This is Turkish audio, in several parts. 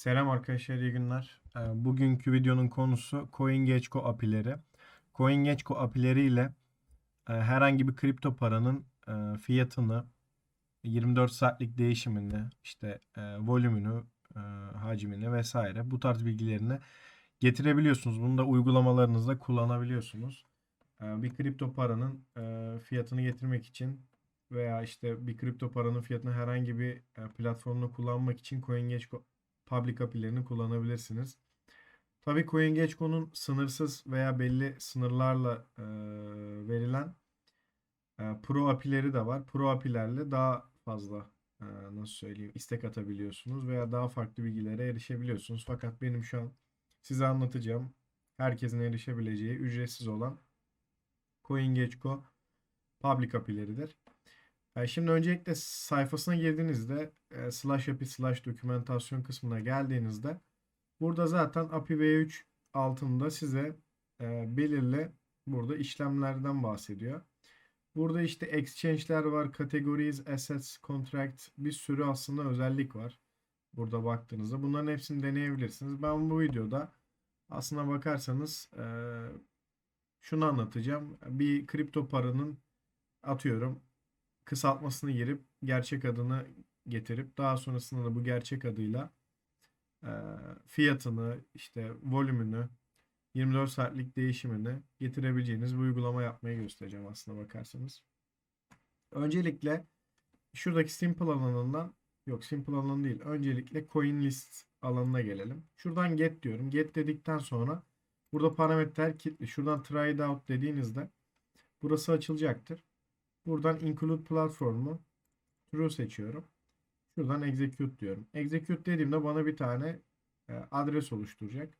Selam arkadaşlar, iyi günler. Ee, Bugünkü videonun konusu CoinGecko apileri. CoinGecko apileri ile e, herhangi bir kripto paranın e, fiyatını, 24 saatlik değişimini, işte e, volümünü, hacmini vesaire bu tarz bilgilerini getirebiliyorsunuz. Bunu da uygulamalarınızda kullanabiliyorsunuz. Bir kripto paranın fiyatını getirmek için veya işte bir kripto paranın fiyatını herhangi bir platformda kullanmak için CoinGecko public API'lerini kullanabilirsiniz. Tabii CoinGecko'nun sınırsız veya belli sınırlarla e, verilen e, Pro API'leri de var. Pro API'lerle daha fazla e, nasıl söyleyeyim istek atabiliyorsunuz veya daha farklı bilgilere erişebiliyorsunuz. Fakat benim şu an size anlatacağım herkesin erişebileceği ücretsiz olan CoinGecko public API'leridir. Yani şimdi öncelikle sayfasına girdiğinizde e, slash API slash dokümentasyon kısmına geldiğinizde burada zaten API V3 altında size e, belirli burada işlemlerden bahsediyor. Burada işte exchange'ler var, categories, assets, contract bir sürü aslında özellik var. Burada baktığınızda bunların hepsini deneyebilirsiniz. Ben bu videoda aslına bakarsanız e, şunu anlatacağım. Bir kripto paranın atıyorum kısaltmasını girip gerçek adını getirip daha sonrasında da bu gerçek adıyla e, fiyatını işte volümünü 24 saatlik değişimini getirebileceğiniz bir uygulama yapmayı göstereceğim aslına bakarsanız. Öncelikle şuradaki simple alanından yok simple alanı değil. Öncelikle coin list alanına gelelim. Şuradan get diyorum. Get dedikten sonra burada parametreler kilitli. Şuradan it out dediğinizde burası açılacaktır. Buradan include platformu true seçiyorum. Şuradan execute diyorum. Execute dediğimde bana bir tane e, adres oluşturacak.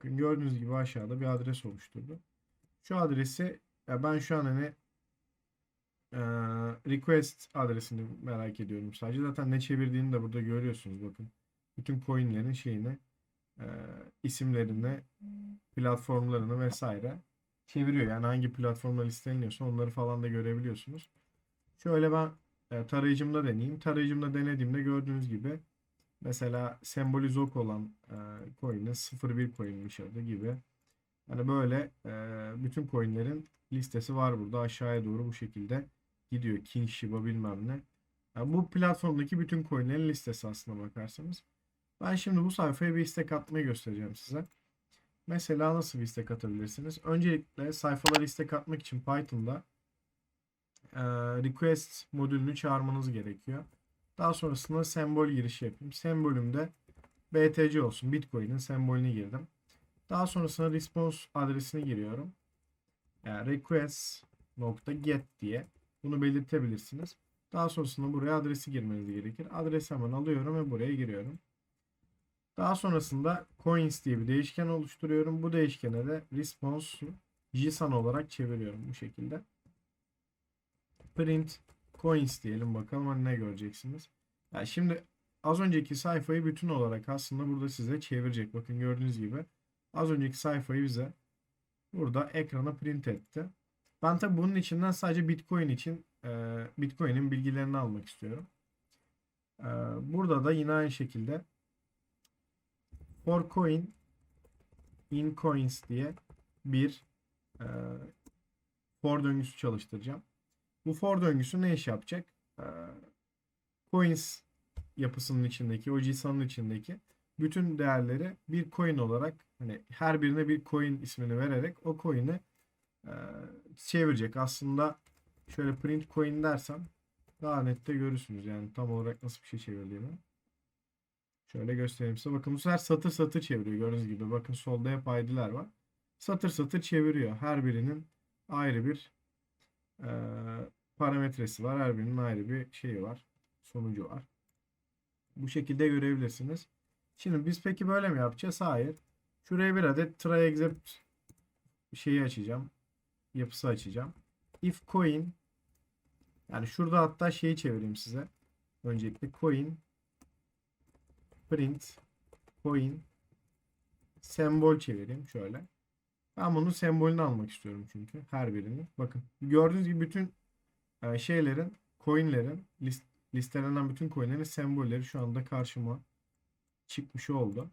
Gördüğünüz gibi aşağıda bir adres oluşturdu. Şu adresi ben şu an hani e, request adresini merak ediyorum sadece. Zaten ne çevirdiğini de burada görüyorsunuz bakın. Bütün coinlerin şeyini e, isimlerini, platformlarını vesaire çeviriyor. Yani hangi platformda listeleniyorsa onları falan da görebiliyorsunuz. Şöyle ben e, tarayıcımda deneyeyim. Tarayıcımda denediğimde gördüğünüz gibi mesela sembolü ZOK olan e, coin'in 01 coin'miş adı gibi. Yani böyle e, bütün coin'lerin listesi var burada. Aşağıya doğru bu şekilde gidiyor. King Shiba bilmem ne. Yani bu platformdaki bütün coin'lerin listesi aslına bakarsanız. Ben şimdi bu sayfaya bir istek atmayı göstereceğim size. Mesela nasıl bir istek atabilirsiniz? Öncelikle sayfaları istek atmak için Python'da request modülünü çağırmanız gerekiyor. Daha sonrasında sembol girişi yapayım. Sembolümde BTC olsun. Bitcoin'in sembolünü girdim. Daha sonrasında response adresini giriyorum. Yani request.get diye bunu belirtebilirsiniz. Daha sonrasında buraya adresi girmeniz gerekir. Adresi hemen alıyorum ve buraya giriyorum. Daha sonrasında coins diye bir değişken oluşturuyorum. Bu değişkene de response JSON olarak çeviriyorum bu şekilde. Print coins diyelim bakalım hani ne göreceksiniz. Yani şimdi az önceki sayfayı bütün olarak aslında burada size çevirecek. Bakın gördüğünüz gibi az önceki sayfayı bize burada ekrana print etti. Ben tabi bunun içinden sadece Bitcoin için e, Bitcoin'in bilgilerini almak istiyorum. E, burada da yine aynı şekilde for coin in coins diye bir e, for döngüsü çalıştıracağım. Bu for döngüsü ne iş yapacak? E, coins yapısının içindeki, o JSON'un içindeki bütün değerleri bir coin olarak hani her birine bir coin ismini vererek o coin'i e, çevirecek. Aslında şöyle print coin dersem daha net de görürsünüz yani tam olarak nasıl bir şey çevirdiğimi. Şöyle göstereyim size. Bakın bu sefer satır satır çeviriyor. Gördüğünüz gibi. Bakın solda hep ID'ler var. Satır satır çeviriyor. Her birinin ayrı bir e, parametresi var. Her birinin ayrı bir şeyi var. Sonucu var. Bu şekilde görebilirsiniz. Şimdi biz peki böyle mi yapacağız? Hayır. Şuraya bir adet try except şeyi açacağım. Yapısı açacağım. If coin yani şurada hatta şeyi çevireyim size. Öncelikle coin print coin sembol çevireyim şöyle. Ben bunun sembolünü almak istiyorum çünkü her birini. Bakın gördüğünüz gibi bütün e, şeylerin coinlerin list, listelenen bütün coinlerin sembolleri şu anda karşıma çıkmış oldu.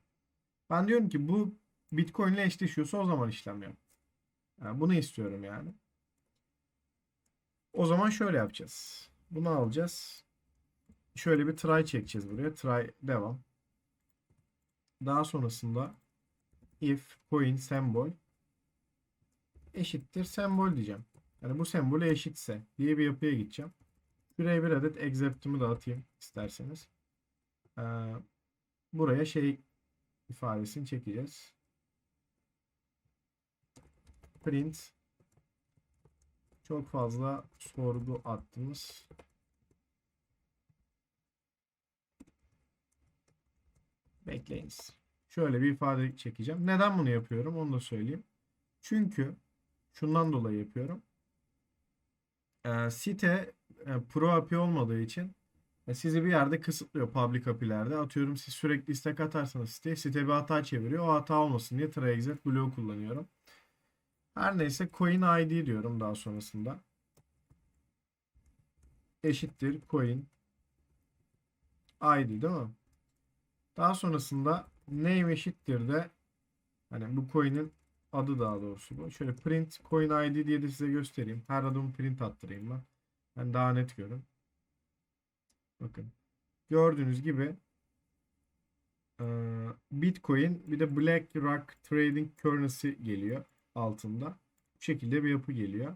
Ben diyorum ki bu Bitcoin ile eşleşiyorsa o zaman işlem yap. Yani bunu istiyorum yani. O zaman şöyle yapacağız. Bunu alacağız. Şöyle bir try çekeceğiz buraya. Try devam. Daha sonrasında if coin sembol eşittir sembol diyeceğim. Yani bu sembole eşitse diye bir yapıya gideceğim. Şuraya bir adet accept'ımı da atayım isterseniz. Ee, buraya şey ifadesini çekeceğiz. Print çok fazla sorgu attınız. Bekleyiniz. Şöyle bir ifade çekeceğim. Neden bunu yapıyorum onu da söyleyeyim. Çünkü şundan dolayı yapıyorum. Ee, site e, Pro API olmadığı için e, sizi bir yerde kısıtlıyor public API'lerde. Atıyorum siz sürekli istek atarsanız siteye site bir hata çeviriyor. O hata olmasın diye try exit bloğu kullanıyorum. Her neyse coin ID diyorum daha sonrasında. Eşittir coin ID değil mi? Daha sonrasında name eşittir de hani bu coin'in adı daha doğrusu bu. Şöyle print coin ID diye de size göstereyim. Her adımı print attırayım ben. Ben daha net görün. Bakın. Gördüğünüz gibi eee, Bitcoin bir de BlackRock Trading Currency geliyor altında. Bu şekilde bir yapı geliyor.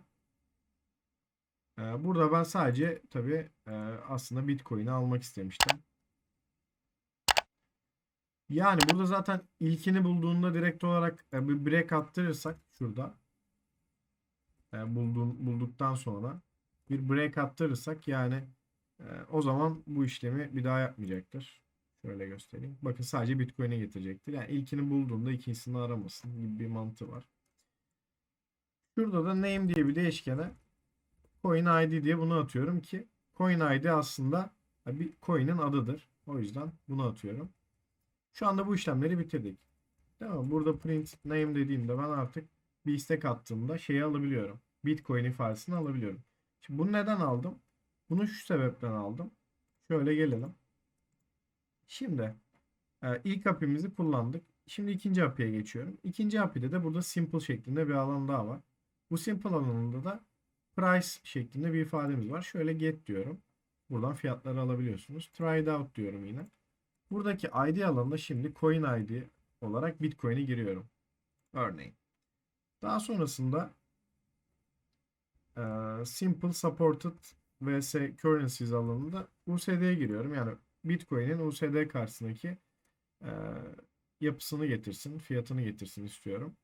Eee, burada ben sadece tabii eee, aslında Bitcoin'i almak istemiştim. Yani burada zaten ilkini bulduğunda direkt olarak e, bir break attırırsak şurada e, bulduktan sonra bir break attırırsak yani e, o zaman bu işlemi bir daha yapmayacaktır. Şöyle göstereyim. Bakın sadece Bitcoin'e getirecektir. Yani ilkini bulduğunda ikincisini aramasın gibi bir mantığı var. Şurada da name diye bir değişkene coin ID diye bunu atıyorum ki coin ID aslında bir coin'in adıdır. O yüzden bunu atıyorum. Şu anda bu işlemleri bitirdik. Tamam Burada print name dediğimde ben artık bir istek attığımda şeyi alabiliyorum. Bitcoin ifadesini alabiliyorum. Şimdi bunu neden aldım? Bunu şu sebepten aldım. Şöyle gelelim. Şimdi e, ilk API'mizi kullandık. Şimdi ikinci API'ye geçiyorum. İkinci API'de de burada simple şeklinde bir alan daha var. Bu simple alanında da price şeklinde bir ifademiz var. Şöyle get diyorum. Buradan fiyatları alabiliyorsunuz. Try it out diyorum yine. Buradaki ID alanında şimdi coin ID olarak Bitcoin'e giriyorum. Örneğin. Daha sonrasında Simple Supported vs Currencies alanında USD'ye giriyorum. Yani Bitcoin'in USD karşısındaki yapısını getirsin, fiyatını getirsin istiyorum.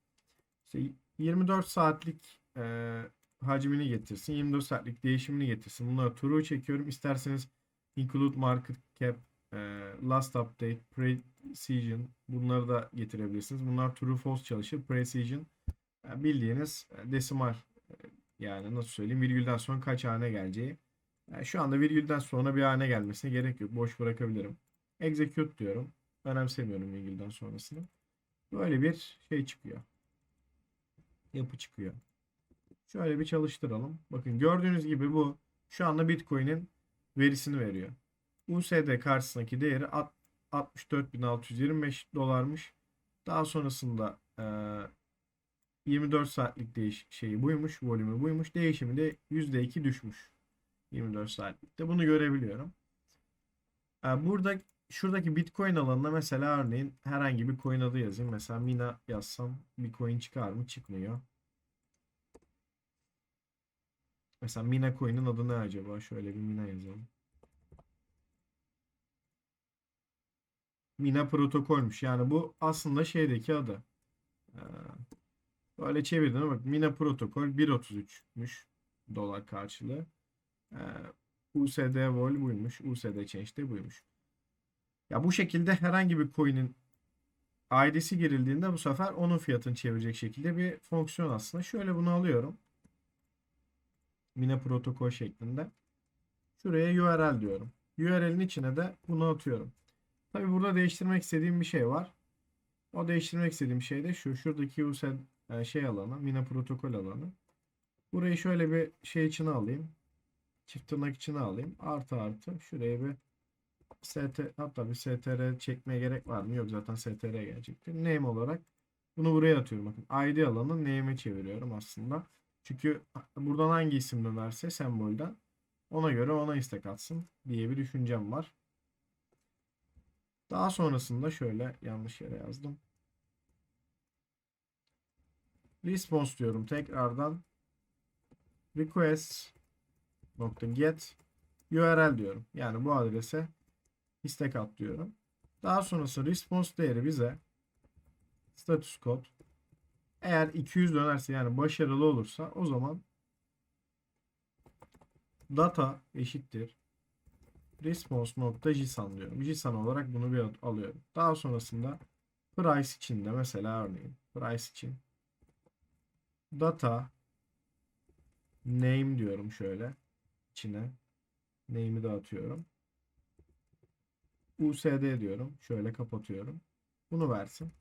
İşte 24 saatlik e, hacmini getirsin, 24 saatlik değişimini getirsin. Bunları true çekiyorum. İsterseniz include market cap last update, precision bunları da getirebilirsiniz. Bunlar true false çalışır. Precision e, bildiğiniz e, desimal e, yani nasıl söyleyeyim virgülden sonra kaç hane geleceği. Yani şu anda virgülden sonra bir hane gelmesine gerek yok. Boş bırakabilirim. Execute diyorum. Önemsemiyorum virgülden sonrasını. Böyle bir şey çıkıyor. Yapı çıkıyor. Şöyle bir çalıştıralım. Bakın gördüğünüz gibi bu şu anda Bitcoin'in verisini veriyor. USD karşısındaki değeri 64.625 dolarmış. Daha sonrasında e, 24 saatlik değiş şeyi buymuş, volümü buymuş. Değişimi de %2 düşmüş. 24 saatlikte. Bunu görebiliyorum. E, burada şuradaki Bitcoin alanına mesela örneğin herhangi bir coin adı yazayım. Mesela Mina yazsam bir coin çıkar mı? Çıkmıyor. Mesela Mina coin'in adı ne acaba? Şöyle bir Mina yazalım. Mina protokolmüş. Yani bu aslında şeydeki adı. Ee, böyle çevirdim bak Mina protokol 1.33'müş dolar karşılığı. Ee, USD vol buymuş. USD change de buymuş. Ya bu şekilde herhangi bir coin'in ID'si girildiğinde bu sefer onun fiyatını çevirecek şekilde bir fonksiyon aslında. Şöyle bunu alıyorum. Mina protokol şeklinde. Şuraya URL diyorum. URL'in içine de bunu atıyorum. Tabi burada değiştirmek istediğim bir şey var. O değiştirmek istediğim şey de şu. Şuradaki USD e, şey alanı. Mina protokol alanı. Burayı şöyle bir şey içine alayım. Çift tırnak içine alayım. Artı artı. Şuraya bir ST hatta bir str çekmeye gerek var mı? Yok zaten str gelecektir. Name olarak bunu buraya atıyorum. Bakın ID alanı name'e çeviriyorum aslında. Çünkü buradan hangi isim dönerse sembolden ona göre ona istek atsın diye bir düşüncem var. Daha sonrasında şöyle yanlış yere yazdım. Response diyorum tekrardan. Request nokta get URL diyorum. Yani bu adrese istek at diyorum. Daha sonrası response değeri bize status kod eğer 200 dönerse yani başarılı olursa o zaman data eşittir response.json diyorum. JSON olarak bunu bir alıyorum. Daha sonrasında price için de mesela örneğin price için data name diyorum şöyle içine name'i de atıyorum. USD diyorum. Şöyle kapatıyorum. Bunu versin.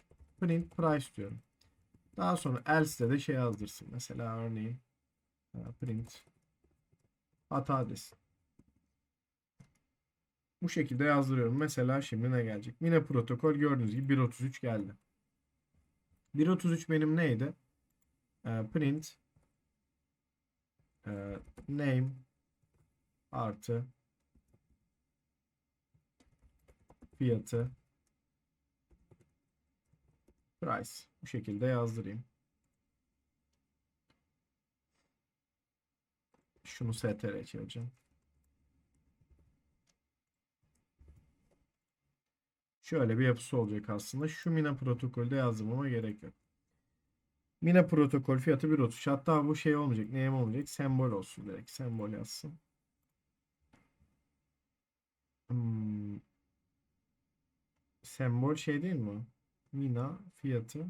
Print price diyorum. Daha sonra else'de de şey yazdırsın. Mesela örneğin print hata desin. Bu şekilde yazdırıyorum. Mesela şimdi ne gelecek? Yine protokol gördüğünüz gibi 1.33 geldi. 1.33 benim neydi? Ee, print e, name artı fiyatı price bu şekilde yazdırayım. Şunu str çevireceğim. Şöyle bir yapısı olacak aslında. Şu Mina protokolde yazdırmama gerek yok. Mina protokol fiyatı 1.33. Hatta bu şey olmayacak. Name olmayacak. Sembol olsun direkt. Sembol yazsın. Hmm. Sembol şey değil mi? Mina fiyatı.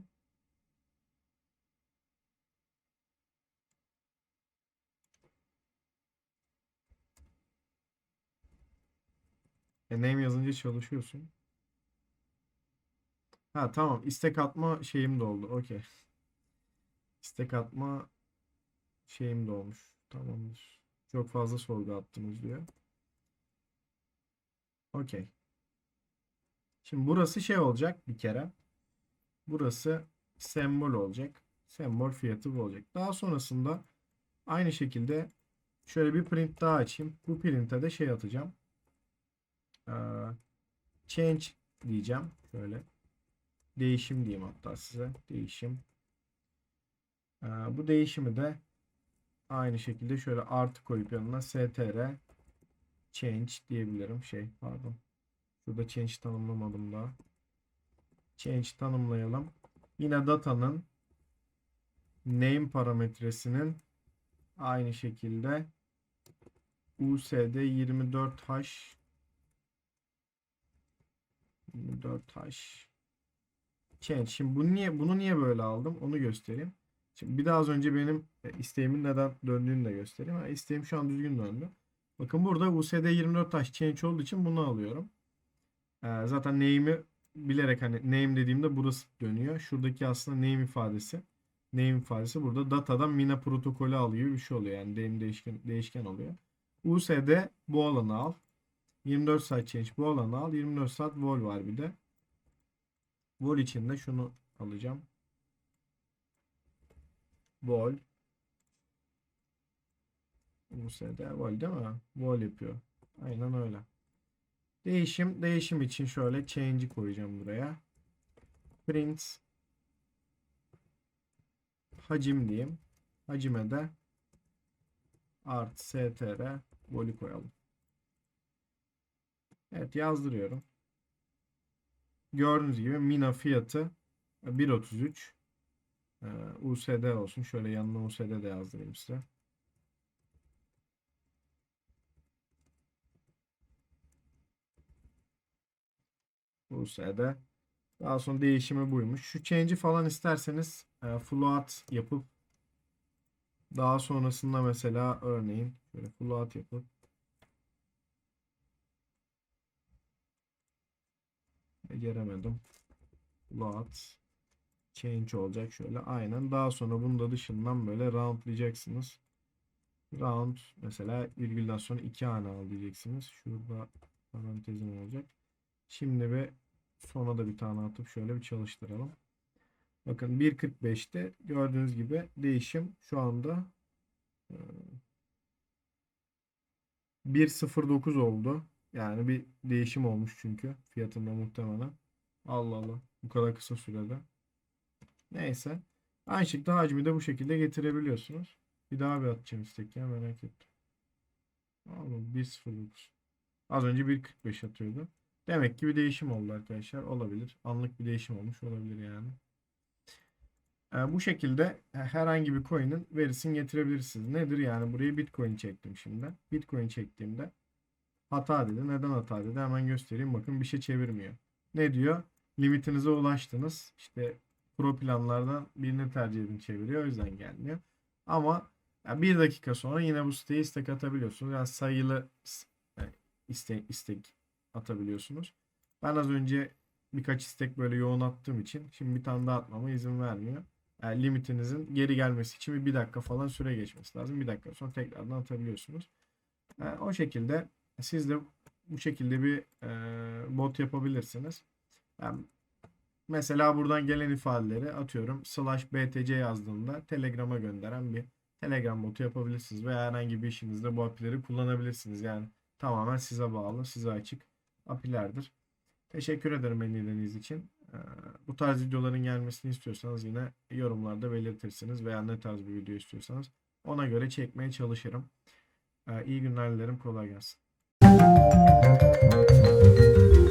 E name yazınca çalışıyorsun. Ha tamam. istek atma şeyim de oldu. Okey. İstek atma şeyim de olmuş. Tamamdır. Çok fazla sorgu attınız diyor. Okey. Şimdi burası şey olacak bir kere. Burası sembol olacak. Sembol fiyatı bu olacak. Daha sonrasında aynı şekilde şöyle bir print daha açayım. Bu print'e de şey atacağım. Ee, change diyeceğim. Şöyle. Değişim diyeyim hatta size. Değişim. Ee, bu değişimi de aynı şekilde şöyle artı koyup yanına str change diyebilirim. Şey pardon. Şurada change tanımlamadım daha. Change tanımlayalım. Yine datanın name parametresinin aynı şekilde usd 24h 24h change. Şimdi bunu niye bunu niye böyle aldım? Onu göstereyim. Şimdi bir daha az önce benim e, isteğimin neden döndüğünü de göstereyim. Ha, isteğim şu an düzgün döndü. Bakın burada usd 24h change olduğu için bunu alıyorum. Ee, zaten name'i bilerek hani name dediğimde burası dönüyor. Şuradaki aslında name ifadesi. Name ifadesi burada datadan mina protokolü alıyor bir şey oluyor. Yani name değişken, değişken oluyor. USD bu alanı al. 24 saat change bu alanı al. 24 saat vol var bir de. Vol için de şunu alacağım. Vol. USD vol değil mi? Vol yapıyor. Aynen öyle. Değişim, değişim için şöyle change'i koyacağım buraya. Print hacim diyeyim. Hacime de art str volü koyalım. Evet yazdırıyorum. Gördüğünüz gibi mina fiyatı 1.33 ee, USD olsun. Şöyle yanına USD de yazdırayım size. US'de. Daha sonra değişimi buymuş. Şu change'i falan isterseniz e, float yapıp daha sonrasında mesela örneğin şöyle float yapıp beceremedim. Float change olacak şöyle aynen. Daha sonra bunu da dışından böyle roundlayacaksınız. Round mesela virgülden sonra iki hane al diyeceksiniz. Şurada Parantezim olacak. Şimdi bir sona da bir tane atıp şöyle bir çalıştıralım. Bakın 1.45'te gördüğünüz gibi değişim şu anda e, 1.09 oldu. Yani bir değişim olmuş çünkü fiyatında muhtemelen. Allah Allah. Bu kadar kısa sürede. Neyse. Aynı şekilde hacmi de bu şekilde getirebiliyorsunuz. Bir daha bir atacağım istek ya merak ettim. Allah 1.09. Az önce 1.45 atıyordu. Demek ki bir değişim oldu arkadaşlar. Olabilir. Anlık bir değişim olmuş olabilir yani. Ee, bu şekilde herhangi bir coin'in verisini getirebilirsiniz. Nedir yani? Buraya Bitcoin çektim şimdi. Bitcoin çektiğimde hata dedi. Neden hata dedi? Hemen göstereyim. Bakın bir şey çevirmiyor. Ne diyor? Limitinize ulaştınız. İşte pro planlardan birini tercih edin çeviriyor. O yüzden gelmiyor. Ama ya bir dakika sonra yine bu siteye istek atabiliyorsunuz. Yani sayılı yani istek, istek atabiliyorsunuz. Ben az önce birkaç istek böyle yoğun attığım için şimdi bir tane daha atmama izin vermiyor. Yani limitinizin geri gelmesi için bir dakika falan süre geçmesi lazım. Bir dakika sonra tekrardan atabiliyorsunuz. Yani o şekilde siz de bu şekilde bir e, bot yapabilirsiniz. Yani mesela buradan gelen ifadeleri atıyorum slash btc yazdığımda Telegram'a gönderen bir Telegram botu yapabilirsiniz veya herhangi bir işinizde bu API'leri kullanabilirsiniz. Yani tamamen size bağlı, size açık API'lerdir. Teşekkür ederim beni için. Ee, Bu tarz videoların gelmesini istiyorsanız yine yorumlarda belirtirsiniz veya ne tarz bir video istiyorsanız ona göre çekmeye çalışırım. Ee, İyi günler dilerim. Kolay gelsin. うん。